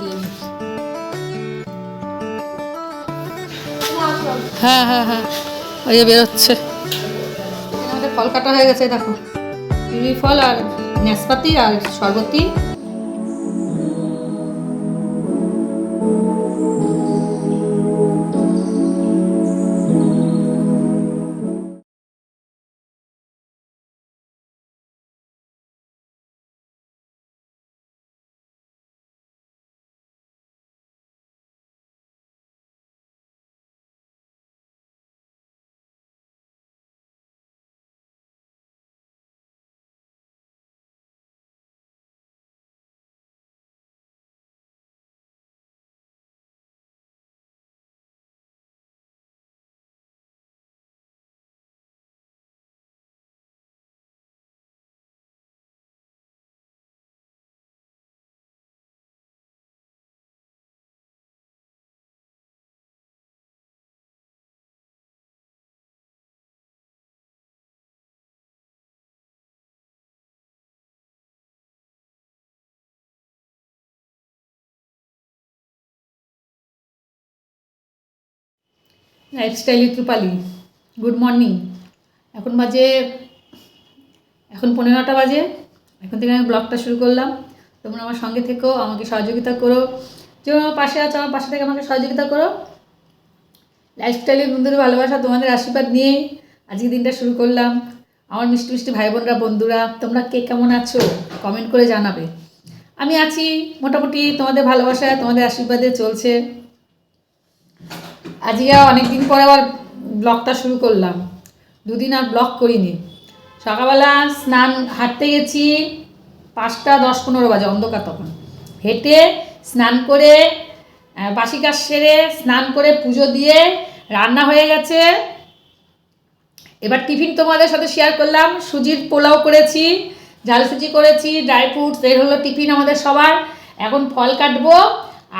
দিয়ে হ্যাঁ হ্যাঁ হ্যাঁ। ওই বেরোচ্ছে। আমাদের ফল কাটা হয়ে গেছে দেখো। কিউই ফল আর নাশপাতি আর Sharbati lifestyle with Rupali good morning এখন বাজে, এখন পনেরোটা বাজে। এখন থেকে আমি ব্লগটা শুরু করলাম। তোমরা আমার সঙ্গে থেকো, আমাকে সহযোগিতা করো। যে আমার পাশে আছো, আমার পাশে থেকে আমাকে সহযোগিতা করো। লাইফস্টাইলের বন্ধুদের ভালোবাসা, তোমাদের আশীর্বাদ নিয়ে আজকে দিনটা শুরু করলাম। আমার মিষ্টি মিষ্টি ভাই বোনরা বন্ধুরা, তোমরা কে কেমন আছো? কমেন্ট করে জানাবে। আমি আছি মোটামুটি তোমাদের ভালোবাসা তোমাদের আশীর্বাদে চলছে। আজকে অনেক দিন পরে আবার ব্লগটা শুরু করলাম। দুদিন আর ব্লগ করিনি। সকালবেলা স্নান হাঁটতে গেছি পাঁচটা দশ পনেরো বাজে অন্ধকার তখন। হেঁটে স্নান করে বাসি কাজ সেরে স্নান করে পুজো দিয়ে রান্না হয়ে গেছে। এবার টিফিন তোমাদের সাথে শেয়ার করলাম। সুজির পোলাও করেছি, ঝাল সুজি করেছি ড্রাই ফ্রুটস এর হলো টিফিন আমাদের সবার। এখন ফল কাটবো।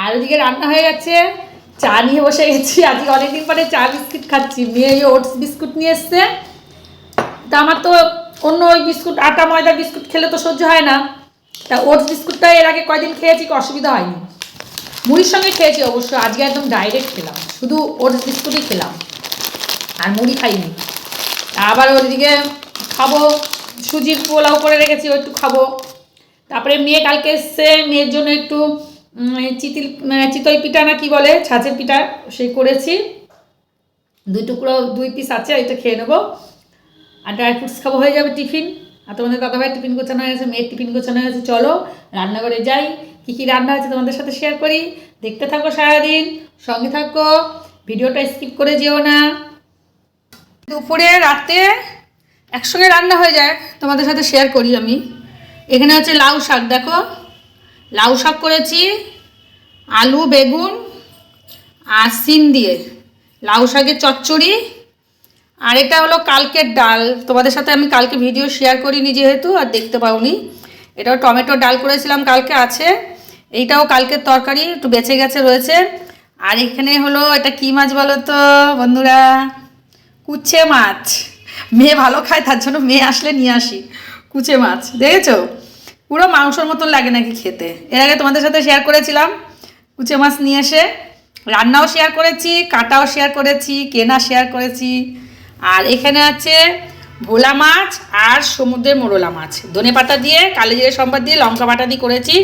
আর ওদিকে রান্না হয়ে গেছে। চা নিয়ে বসে গেছি। আজকে অনেকদিন পরে চা বিস্কুট খাচ্ছি। মেয়ে ওটস বিস্কুট নিয়ে এসছে। তা আমার তো অন্য ওই বিস্কুট, আটা ময়দা বিস্কুট খেলে তো সহ্য হয় না। তা ওটস বিস্কুটটা এর আগে কয়দিন খেয়েছি অসুবিধা হয়নি। মুড়ির সঙ্গে খেয়েছি অবশ্য, আজকে একদম ডাইরেক্ট খেলাম। শুধু ওটস বিস্কুটই খেলাম। আর মুড়ি খাইনি। আবার ওইদিকে খাব, সুজির পোলাও করে রেখেছি, ওই একটু খাব। তারপরে মেয়ে কালকে এসছে, মেয়ের জন্য একটু চিতিল মানে চিতই পিঠা না কি বলে? ছাঁচের পিঠা সেই করেছি। দুই টুকরো, দুই পিস আছে এটা খেয়ে নেব। আর ড্রাই ফ্রুটস খাব, হয়ে যাবে টিফিন আর তোমাদের দাদাভাই টিফিন গোছানো হয়ে গেছে, মেয়ের টিফিন গোছানো হয়ে গেছে, চলো রান্নাঘরে যাই। কী কী রান্না হয়েছে তোমাদের সাথে শেয়ার করি? দেখতে থাকো সারাদিন, সঙ্গে থাকো। ভিডিওটা স্কিপ করে যেও না। দুপুরে, রাতে একসঙ্গে রান্না হয়ে যায়। তোমাদের সাথে শেয়ার করি আমি। এখানে হচ্ছে লাউ শাক, দেখো। লাউ শাক করেছি, আলু, বেগুন আর সিম দিয়ে। লাউ শাকের চচ্চড়ি। আর এটা হলো কালকের ডাল। তোমাদের সাথে আমি কালকে ভিডিও শেয়ার করিনি যেহেতু, আর দেখতে পাওনি। এটাও টমেটো ডাল করেছিলাম কালকে আছে। এইটাও কালকের তরকারি, একটু বেঁচে গেছে, রয়েছে। আর এখানে হলো এটা কী মাছ বলো তো, বন্ধুরা? কুচে মাছ। মেয়ে ভালো খায়, তার জন্য মেয়ে আসলে নিয়ে আসি। কুচে মাছ, দেখেছ? পুরো মাংসর মতন লাগে নাকি খেতে। এর আগে তোমাদের সাথে শেয়ার করেছিলাম, কুচে মাছ নিয়ে এসে। রান্নাও শেয়ার করেছি, কাটাও শেয়ার করেছি, কেনা শেয়ার করেছি। আর এখানে আছে ভোলা মাছ আর সমুদ্রের মোরলা মাছ। ধনে পাতা দিয়ে কালো জিরে সম্বাদ দিয়ে লঙ্কা বাটা দিয়ে করেছি।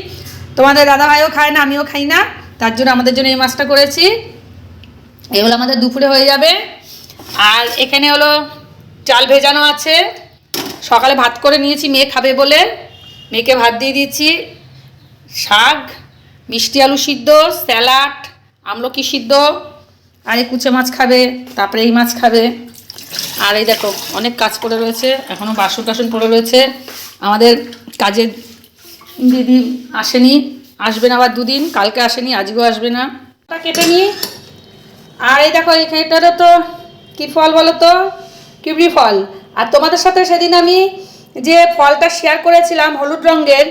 তোমাদের দাদাভাইও খায় না, আমিও খাই না। তার জন্য আমাদের জন্য এই মাছটা করেছি। এগুলো আমাদের দুপুরে হয়ে যাবে। আর এখানে হলো চাল ভেজানো আছে। সকালে ভাত করে নিয়েছি, মেয়ে খাবে বলে। মেয়েকে ভাত দিয়ে দিচ্ছি। শাক, মিষ্টি আলু সিদ্ধ, স্যালাড, আমলকি সিদ্ধ। আর এই কুচে মাছ খাবে, তারপরে এই মাছ খাবে। আর এই দেখো, অনেক কাজ পড়ে রয়েছে। এখনও বাসন টাসন পড়ে রয়েছে। আমাদের কাজের দিদি আসেনি। আসবে না আবার দুদিন। কালকে আসেনি, আজকেও আসবে না। কেটে নিই। আর এই দেখো, এখানটারও তো কী ফল বলো তো? কিবরি ফল। আর তোমাদের সাথে সেদিন আমি যে ফলটা শেয়ার করেছিলাম হলুদ রঙের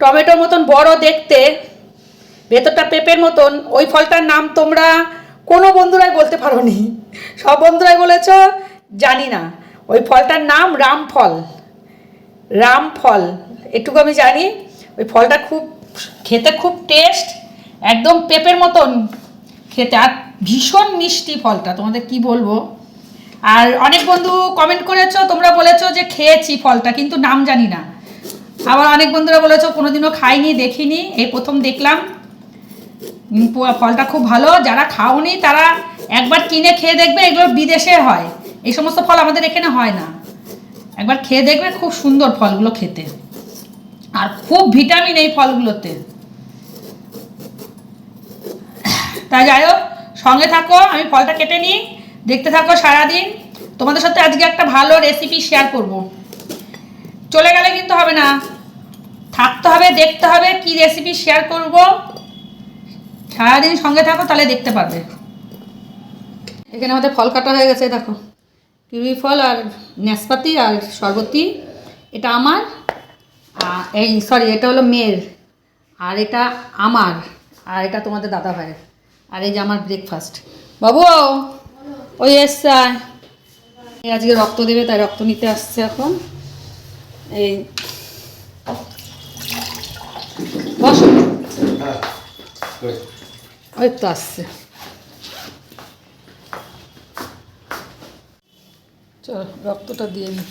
টমেটোর মতন বড় দেখতে, ভেতরটা পেঁপের মতন, ওই ফলটার নাম তোমরা কোনো বন্ধুরাই বলতে পারো নি সব বন্ধুরাই বলেছ, জানি না। ওই ফলটার নাম রামফল। রামফল। এটুকু আমি জানি, ওই ফলটা খুব, খেতে খুব টেস্ট একদম পেঁপের মতন খেতে। আর ভীষণ মিষ্টি ফলটা, তোমাদের কি বলব? আর অনেক বন্ধু কমেন্ট করেছ, তোমরা বলেছ যে খেয়েছি ফলটা, কিন্তু নাম জানি না। আবার অনেক বন্ধুরা বলেছ কোনোদিনও খাইনি, দেখিনি। এই প্রথম দেখলাম। ফলটা খুব ভালো। যারা খাওনি, তারা একবার কিনে খেয়ে দেখবে, এগুলো বিদেশে হয়। এই সমস্ত ফল আমাদের এখানে হয় না। একবার খেয়ে দেখবে, খুব সুন্দর ফলগুলো খেতে। আর খুব ভিটামিন এই ফলগুলোতে। তাই যাই হোক, সঙ্গে থাকো, আমি ফলটা কেটে নিই। দেখতে থাকো সারাদিন। তোমাদের সাথে আজকে একটা ভালো রেসিপি শেয়ার করব। চলে গেলে কিন্তু হবে না। থাকতে হবে, দেখতে হবে কি রেসিপি শেয়ার করব। সারাদিন সঙ্গে থাকো, তাহলে দেখতে পারবে। এখানে আমাদের ফল কাটা হয়ে গেছে, দেখো। কিউই ফল আর নাশপাতি আর শরবতি। এটা আমার এই সরি এটা হলো মেয়ের। আর এটা আমার, আর এটা তোমাদের দাদা ভাইয়ের আর এই যে আমার ব্রেকফাস্ট বাবু! ওই। এই আজকে রক্ত দেবে, তাই রক্ত নিতে আসছে এখন। এই। বস। ওই তো আসছে। চল, রক্তটা দিয়ে নি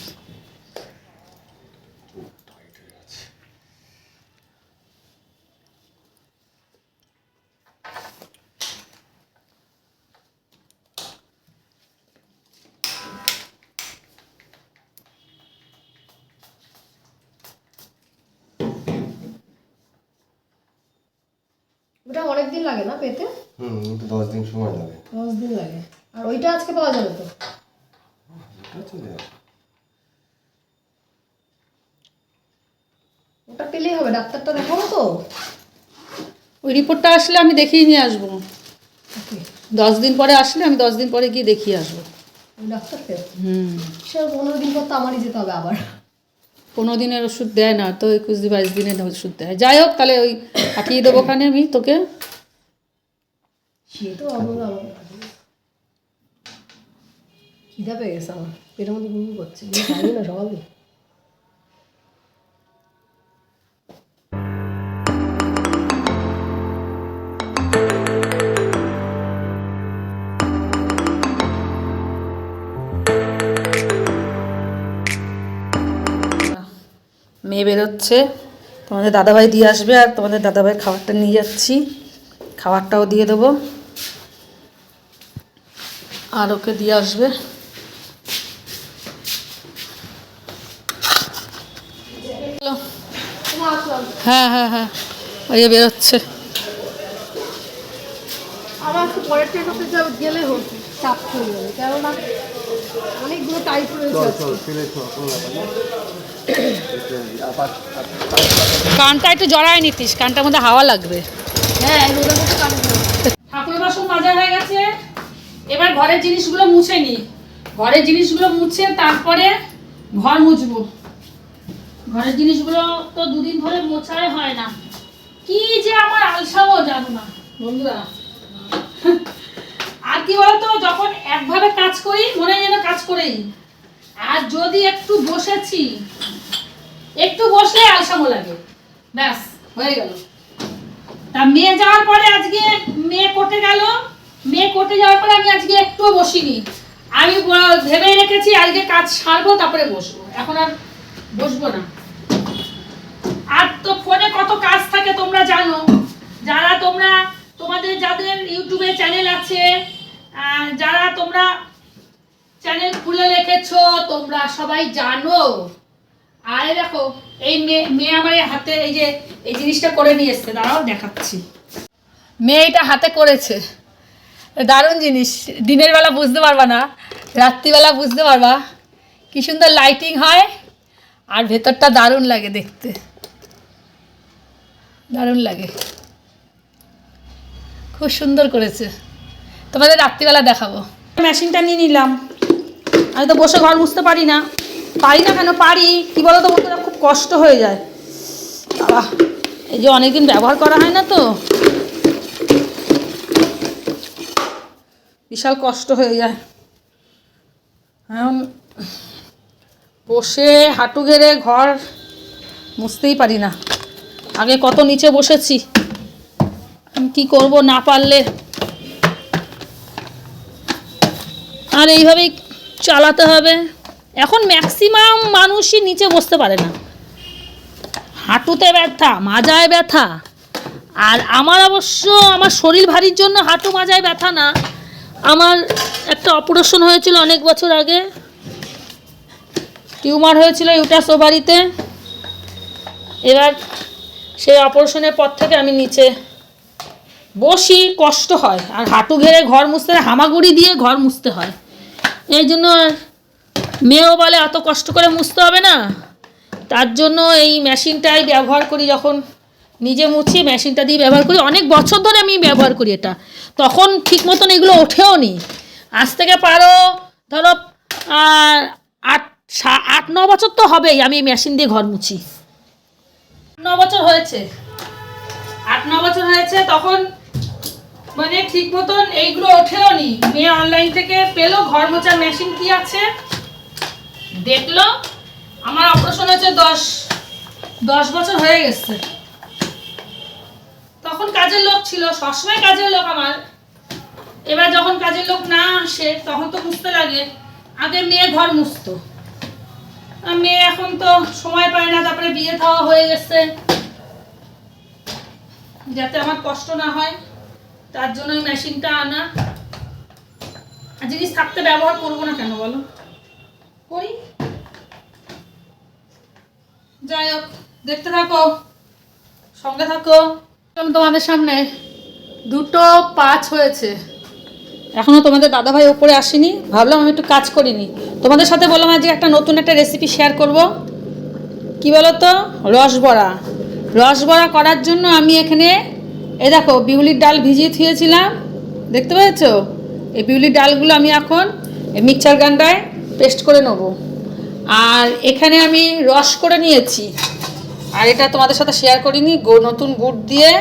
ওটা অনেক দিন লাগে না পেতে দশ দিন সময় লাগে। দশ দিন লাগে। আর ওইটা আজকে পাওয়া যাবে তো? ওটা চলে ওটা পেলেই হবে ডাক্তারটা দেখাবো তো? ওই রিপোর্টটা আসলে আমি দেখিয়ে নিয়ে আসব। দশ দিন পরে আসলে আমি দশ দিন পরে গিয়ে দেখিয়ে আসব। ডাক্তারকে? হুম। সে পনেরো দিন পর তো আমারই যেতে হবে আবার। পনেরো দিনের ওষুধ দেয় না তো একুশ দিন বাইশ দিনের ওষুধ দেয়। যাই হোক তাহলে ওই পাঠিয়ে দেবো ওখানে আমি তোকে। সে তো খিদা পেয়ে গেছে আমার পেটের মধ্যে করছে জানি না সকালে মেয়ে বেরোচ্ছে। তোমাদের দাদাভাই দিয়ে আসবে আর তোমাদের দাদাভাই খাবারটা নিয়ে যাচ্ছি। খাবারটাও দিয়ে দেবো। আর ওকে দিয়ে আসবে। হ্যাঁ হ্যাঁ হ্যাঁ ওই যে বেরোচ্ছে। আমার পরের ট্রেনতে যা গেলে হতো চাপ হয়ে যাবে। কেননা অনেকগুলো টাইপ রয়েছে কানটা একটু জড়ায় নিতিস কানটার মধ্যে হাওয়া লাগবে। হ্যাঁ রোদের মধ্যে কাটে ঠাকুরের বাসন মাজা হয়ে গেছে এবার ঘরের জিনিসগুলো মুছে নি। ঘরের জিনিসগুলো মুছে তারপরে ঘর মুছবো। ঘরের জিনিসগুলো তো দুদিন ধরে মোছাই হয় না। কি যে আমার আলসাও জানো না। বন্ধুরা, আর কি বলতো, যখন একভাবে কাজ করি, মনে যেন কাজ করেই। আর যদি একটু বসেছি, একটু বসলে আলসামো লাগে। ব্যাস, হয়ে গেল। তা মেয়ে যাওয়ার পরে আজকে মেয়ে কোর্টে গেল। মেয়ে করতে যাওয়ার পরে আমি আজকে একটুও বসিনি। আমি ব- ভেবেই রেখেছি আজকে কাজ সারবো, তারপরে বসবো। এখন আর বসবো না। আর তো ফোনে কত কাজ থাকে তোমরা জানো। যারা তোমরা, তোমাদের যাদের ইউটিউবে চ্যানেল আছে যারা তোমরা চ্যানেল খুলে রেখেছো, তোমরা সবাই জানো। আরে দেখো, এই মেয়ে মেয়ে আমার হাতে এই যে, এই জিনিসটা করে নিয়ে এসছে। দাঁড়াও, দেখাচ্ছি। মেয়ে এটা হাতে করেছে। দারুণ জিনিস। দিনের বেলা বুঝতে পারবা না, রাত্রিবেলা বুঝতে পারবা কি সুন্দর লাইটিং হয় আর ভেতরটা দারুণ লাগে দেখতে। দারুণ লাগে। খুব সুন্দর করেছে। তোমাদের রাত্রিবেলা দেখাবো। মেশিনটা নিয়ে নিলাম। আমি তো বসে ঘর মুছতে পারি না। পারি না কেন? পারি। কি বলো তো বন্ধুরা? খুব কষ্ট হয়ে যায়। এই যে অনেকদিন ব্যবহার করা হয় না তো। বিশাল কষ্ট হয়ে যায়। এখন বসে হাঁটু গেড়ে ঘর মুছতেই পারি না। আগে কত নিচে বসেছি। কি করব না পারলে? আর এইভাবেই চালাতে হবে। এখন ম্যাক্সিমাম মানুষই নিচে বসতে পারে না। হাঁটুতে ব্যথা, মাজায় ব্যথা। আর আমার অবশ্য আমার শরীর ভারীর জন্য হাঁটু মাজায় ব্যথা না। আমার একটা অপারেশন হয়েছিল অনেক বছর আগে। টিউমার হয়েছিল ইউটাস ওভারিতে। এবার সেই অপারেশনের পর থেকে আমি নিচে বসি, কষ্ট হয়। আর হাঁটু ঘেরে ঘর মুছতে হামাগুড়ি দিয়ে ঘর মুছতে হয়। এই জন্য মেয়েও বলে এত কষ্ট করে মুছতে হবে না। তার জন্য এই মেশিনটাই ব্যবহার করি যখন নিজে মুছি মেশিনটা দিয়ে ব্যবহার করি। অনেক বছর ধরে আমি ব্যবহার করি এটা। তখন ঠিক মতন এগুলো ওঠেও নি। আজ থেকে পারো, ধরো আট আট, ন বছর তো হবেই আমি মেশিন দিয়ে ঘর মুছি। ন বছর হয়েছে। আট, ন বছর হয়েছে, তখন মানে ঠিক মতন এইগুলো ওঠেও নি। মেয়ে অনলাইন থেকে পেল, ঘর মোছার মেশিন কি আছে? দেখল। আমার অপারেশন হয়েছে দশ দশ বছর হয়ে গেছে। তখন কাজের লোক ছিল, সবসময় কাজের লোক আমার। এবার যখন কাজের লোক না আসে, তখন তো মুছতে লাগে। আগে মেয়ে ঘর মুছতো। মেয়ে এখন তো সময় পায় না, তারপরে বিয়ে থাওয়া হয়ে গেছে। যাতে আমার কষ্ট না হয়, তার জন্য ওই মেশিনটা আনা। জিনিস থাকতে ব্যবহার করব না কেন বলো? করি। যাই হোক, দেখতে থাকো, সঙ্গে থাকো। তোমাদের সামনে। দুটো পাঁচ হয়েছে। এখনও তোমাদের দাদাভাই ওপরে আসেনি। ভাবলাম আমি একটু কাজ করিনি তোমাদের সাথে বললাম আজকে একটা নতুন একটা রেসিপি শেয়ার করব। কি বলো তো রসবড়া। রসবড়া করার জন্য আমি এখানে এ দেখো, বিউলির ডাল ভিজিয়ে থুয়েছিলাম। দেখতে পেয়েছ? এই বিউলির ডালগুলো আমি এখন এই মিক্সচার গ্রাইন্ডারে পেস্ট করে নেব। আর এখানে আমি রস করে নিয়েছি। আর এটা তোমাদের সাথে শেয়ার করিনি নতুন গুড় দিয়ে,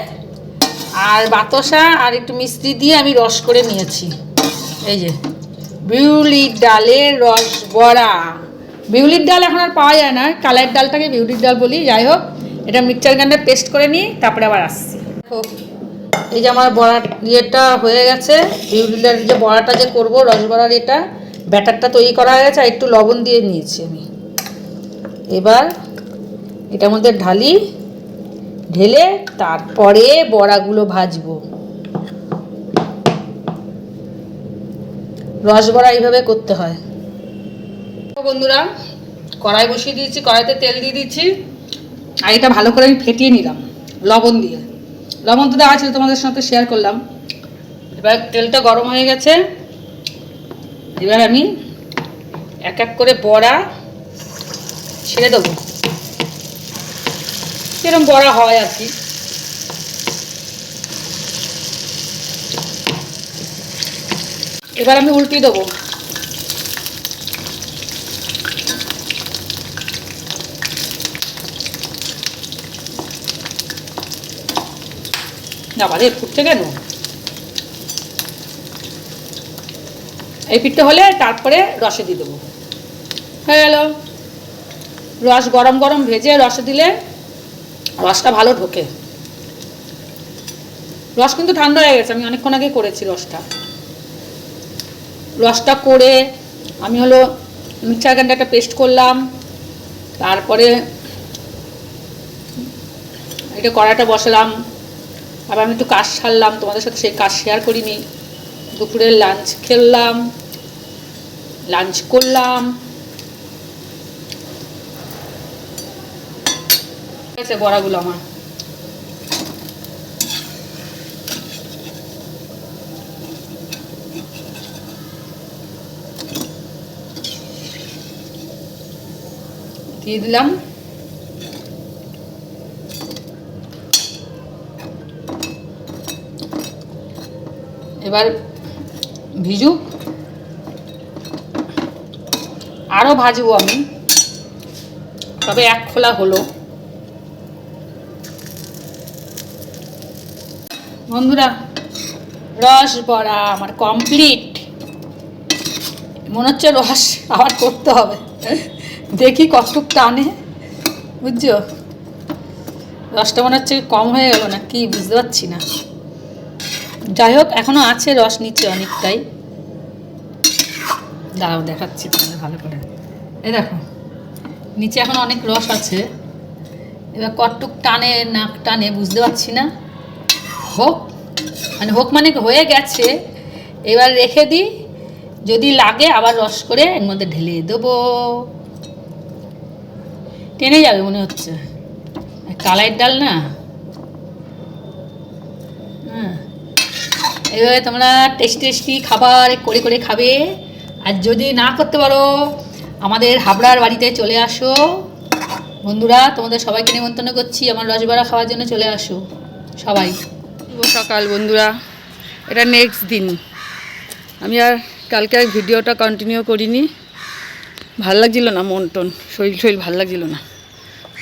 আর বাতাসা, আর একটু মিষ্টি দিয়ে আমি রস করে নিয়েছি। এই যে, বিউলির ডালের রস বড়া। বিউলির ডাল এখন আর পাওয়া যায় না কালার ডালটাকে বিউলির ডাল বলি, যাই হোক, এটা মিক্সচার গ্রাইন্ডার পেস্ট করে নিই, তারপরে আবার আসছি। এই যে আমার বড়া ইয়েটা হয়ে গেছে, বিউলির ডালের যে বড়াটা যে করব রসবড়ার এটা, ব্যাটারটা তৈরি করা হয়ে গেছে, আর একটু লবণ দিয়ে নিয়েছি আমি। এবার এটার মধ্যে ঢালি, ঢেলে তারপরে বড়াগুলো ভাজবো। রস বড়া এইভাবে করতে হয়। বন্ধুরা, কড়াই বসিয়ে দিয়েছি, কড়াইতে তেল দিয়ে দিচ্ছি আর এটা ভালো করে আমি ফেটিয়ে নিলাম, লবণ দিয়ে। লবণ তো দেওয়া ছিল, তোমাদের সাথে শেয়ার করলাম। এবার তেলটা গরম হয়ে গেছে। এবার আমি এক এক করে বড়া ছেড়ে দেবো। কিরম বড়া হয় আর কি। এবার আমি উল্টে দেবো। না বারে ফুটছে কেন? এই পিঠটা হলে তারপরে রসে দিয়ে দেবো। হয়ে গেল। রস গরম গরম ভেজে রসে দিলে রসটা ভালো ঢোকে। রস কিন্তু ঠান্ডা হয়ে গেছে, আমি অনেকক্ষণ আগে করেছি রসটা। রসটা করে আমি হলো মিক্সার গ্রাইন্ডারটা পেস্ট করলাম, তারপরে এটা কড়াটা বসালাম, আবার আমি একটু কাজ সারলাম, তোমাদের সাথে সেই কাজ শেয়ার করিনি। দুপুরের লাঞ্চ খেললাম লাঞ্চ করলাম হয়েছে বড়াগুলো আমার। দিয়ে দিলাম। এবার ভিজুক আরও ভাজবো আমি। তবে এক খোলা হলো। বন্ধুরা, রস বড়া আমার কমপ্লিট মনে হচ্ছে রস আবার করতে হবে। দেখি কতটুক টানে, বুঝছ? রসটা মনে হচ্ছে কম হয়ে গেল না কি বুঝতে পারছি না। যাই হোক, এখনও আছে রস নিচে অনেকটাই। দাঁড়াও, দেখাচ্ছি তোমাদের ভালো করে। এই দেখো, নিচে এখন অনেক রস আছে। এবার কটটুক টানে নাক টানে বুঝতে পারছি না। হোক মানে হোক মানে হয়ে গেছে। এবার রেখে দিই, যদি লাগে আবার রস করে এর মধ্যে ঢেলে দেবো। টেনে যাবে মনে হচ্ছে। কালাইয়ের ডাল না? হ্যাঁ। তোমরা টেস্টি টেস্টি খাবার করে করে খাবে। আর যদি না করতে পারো, আমাদের হাবড়ার বাড়িতে চলে আসো। বন্ধুরা, তোমাদের সবাইকে নিমন্ত্রণ করছি আমার রসবড়া খাওয়ার জন্য চলে আসো। সবাই। শুভ সকাল, বন্ধুরা। এটা নেক্সট দিন। আমি আর কালকে আর ভিডিওটা কন্টিনিউ করিনি। ভালো লাগছিল না মন টন, শরীর শরীর ভালো লাগছিল না।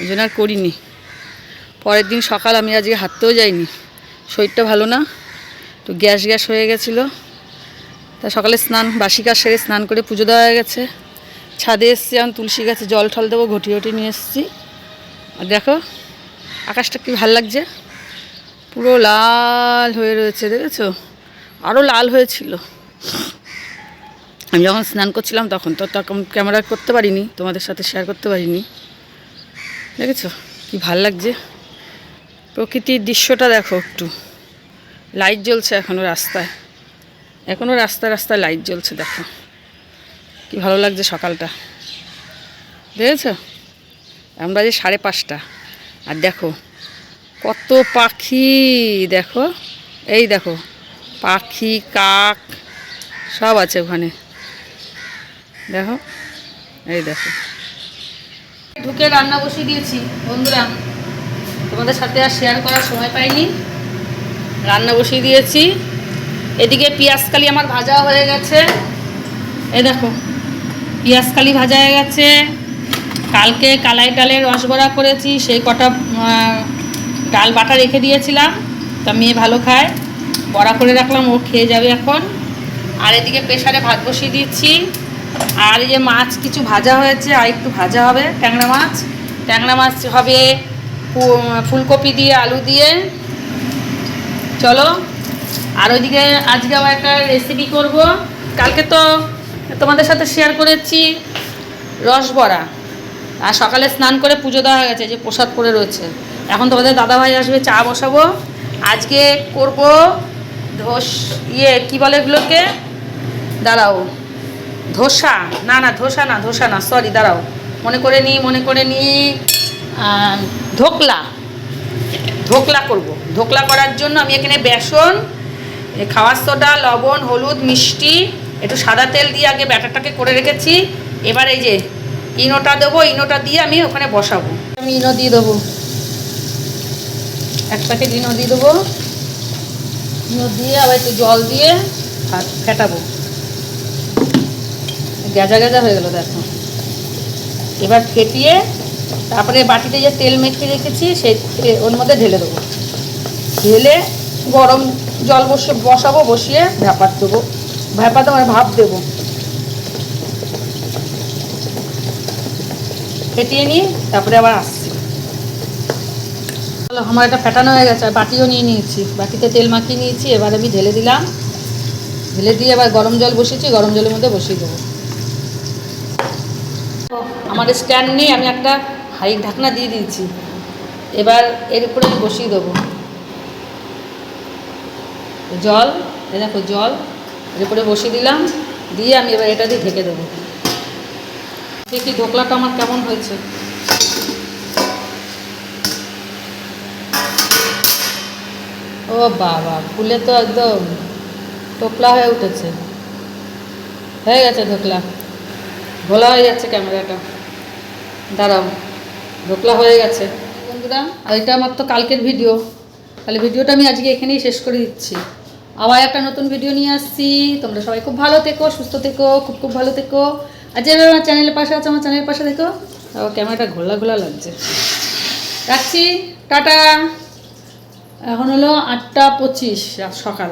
ওই জন্য আর করিনি। পরের দিন সকাল আমি আজকে হাঁটতেও যাইনি। শরীরটা ভালো না, তো গ্যাস গ্যাস হয়ে গেছিল। তা সকালে স্নান, বাসি কাজ সেরে স্নান করে পুজো দেওয়া হয়ে গেছে। ছাদে এসছি আমি তুলসী গাছে জল ঠল দেবো, ঘটি ঘটি নিয়ে এসেছি। আর দেখো, আকাশটা কি ভালো লাগছে। পুরো লাল হয়ে রয়েছে, দেখেছ? আরও লাল হয়েছিল। আমি যখন স্নান করছিলাম তখন তো তখন ক্যামেরা করতে পারিনি, তোমাদের সাথে শেয়ার করতে পারিনি। দেখেছ? কি ভালো লাগছে? প্রকৃতির দৃশ্যটা দেখো একটু। লাইট জ্বলছে এখনও রাস্তায়। এখনও রাস্তায় রাস্তায় লাইট জ্বলছে, দেখো। কি ভালো লাগছে সকালটা। দেখেছ? আমরা যে সাড়ে পাঁচটা। আর দেখো কত পাখি, দেখো। এই দেখো, পাখি, কাক, সব আছে ওখানে। দেখো, এই দেখো। ঢুকে রান্না বসিয়ে দিয়েছি, বন্ধুরা। তোমাদের সাথে আর শেয়ার করার সময় পাইনি। রান্না বসিয়ে দিয়েছি। এদিকে কালি আমার ভাজা হয়ে গেছে। এই দেখো কালি ভাজা হয়ে গেছে। কালকে কালাই ডালের রসবড়া করেছি, সেই কটা ডাল বাটা রেখে দিয়েছিলাম। তা মেয়ে ভালো খায়। বড়া করে রাখলাম, ও খেয়ে যাবে এখন। আর এদিকে প্রেশারে ভাত বসিয়ে দিচ্ছি। আর এই যে মাছ কিছু ভাজা হয়েছে, আর একটু ভাজা হবে, ট্যাংরা মাছ। ট্যাংরা মাছ হবে ফুলকপি দিয়ে, আলু দিয়ে। চলো। আর ওইদিকে আজকে আবার একটা রেসিপি করব। কালকে তো তোমাদের সাথে শেয়ার করেছি রসবড়া আর সকালে স্নান করে পুজো দেওয়া হয়ে গেছে যে প্রসাদ করে রয়েছে। এখন তোমাদের দাদাভাই আসবে চা বসাবো। আজকে করব ধোস ইয়ে কি বলে এগুলোকে? দাঁড়াও। ধোসা? না না ধোসা না ধোসা না সরি দাঁড়াও। মনে করে নিই মনে করে আহ, ধোকলা। ধোকলা করব। ধোকলা করার জন্য আমি এখানে বেসন খাওয়ার সোডা লবণ হলুদ মিষ্টি একটু সাদা তেল দিয়ে আগে ব্যাটারটাকে করে রেখেছি। এবার এই যে ইনোটা দেবো ইনোটা দিয়ে আমি ওখানে বসাবো। আমি ইনো দিয়ে দেবো। এক প্যাকেট ইনো দিয়ে দেবো। ইনো দিয়ে আবার একটু জল দিয়ে আর ফেটাবো। গেজা গেজা হয়ে গেলো দেখো। এবার ফেটিয়ে তারপরে বাটিতে যে তেল মেখে রেখেছি তে- ওর মধ্যে ঢেলে দেবো। ঢেলে গরম জল বসে বসাবো, বসিয়ে ভ্যাপার দেবো। ভ্যাপাতে মানে ভাপ দেবো। ফেটিয়ে নিই তারপরে আবার আসছি। আমার এটা ফেটানো হয়ে গেছে বাটিও নিয়ে নিয়েছি। বাটিতে তেল মাখিয়ে নিয়েছি, এবার আমি ঢেলে দিলাম। ঢেলে দিয়ে এবার গরম জল বসিয়েছি, গরম জলের মধ্যে বসিয়ে দেবো। আমার স্ট্যান্ড নেই, আমি একটা হাই ঢাকনা দিয়ে দিয়েছি। এবার এর উপরে আমি বসিয়ে দেবো। জল, এই দেখো জল, এর উপরে বসিয়ে দিলাম, দিয়ে আমি এবার এটা দিয়ে ঢেকে দেবো। দেখি ঢোকলাটা আমার কেমন হয়েছে। ও বাবা, ফুলে তো একদম টোপলা হয়ে উঠেছে। হয়ে গেছে ঢোকলা। ভোলা হয়ে যাচ্ছে ক্যামেরাটা। দাঁড়াও, ঢোকলা হয়ে গেছে। বন্ধুরা এটা আমার তো কালকের ভিডিও। তাহলে ভিডিওটা আমি আজকে এখানেই শেষ করে দিচ্ছি। আবার একটা নতুন ভিডিও নিয়ে আসছি। তোমরা সবাই খুব ভালো থেকো, সুস্থ থেকো, খুব খুব ভালো থেকো। আর যেভাবে আমার চ্যানেলের পাশে আছে, আমার চ্যানেলের পাশে থেকো। তাও ক্যামেরাটা ঘোলা ঘোলা লাগছে। রাখছি, টাটা। এখন হলো আটটা পঁচিশ সকাল।